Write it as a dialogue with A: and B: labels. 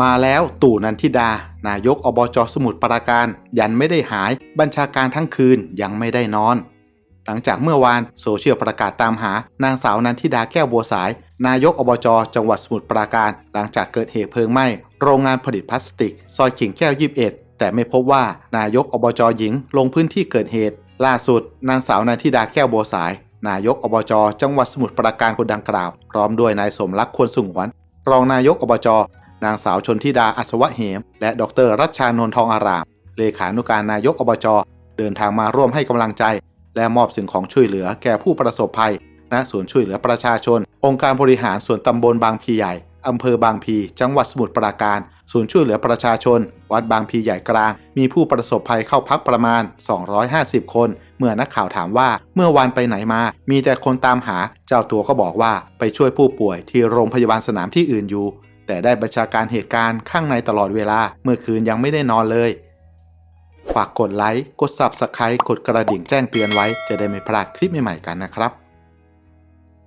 A: มาแล้วตู่นันทิดา นายกอบจสมุทรปราการ ยันไม่ได้หายบัญชาการทั้งคืนยังไม่ได้นอน หลังจากเมื่อวานโซเชียลประกาศตามหานางสาวนันทิดาแก้วบัวสาย นายกอบจจังหวัดสมุทรปราการ หลังจากเกิดเหตุเพลิงไหม้โรงงานผลิตพลาสติก ซอยขิงแก้ว 21 แต่ไม่พบว่านายกอบจหญิง ลงพื้นที่เกิดเหตุ ล่าสุด นางสาวนันทิดาแก้วบัวสาย นายกอบจจังหวัดสมุทรปราการคนดังกล่าว พร้อมด้วยนายสมรักควรสุงหวนรองนายกอบจ นางสาวชนทิดาอัศวะเหม และดรรัชชานนท์ทองอาราม เลขานุการนายกอบจเดินทางมาร่วมให้กำลังใจ และมอบสิ่งของช่วยเหลือแก่ผู้ประสบภัย ณ ศูนย์ช่วยเหลือประชาชน องค์การบริหารส่วนตำบลบางพีใหญ่อำเภอบางพี จังหวัดสมุทรปราการ ศูนย์ช่วยเหลือประชาชน วัดบางพีใหญ่กลาง มีผู้ประสบภัยเข้าพักประมาณ 250 คน เมื่อนักข่าวถามว่าเมื่อวานไปไหนมา มีแต่คนตามหา เจ้าตัวก็บอกว่าไปช่วยผู้ป่วยที่โรงพยาบาลสนามที่อื่นอยู่ แต่ได้บัญชาการเหตุการณ์ข้างในตลอดเวลา เมื่อคืนยังไม่ได้นอนเลย ฝากกดไลค์ กด Subscribe กดกระดิ่งแจ้งเตือนไว้ จะได้ไม่พลาดคลิปใหม่ๆกันนะครับ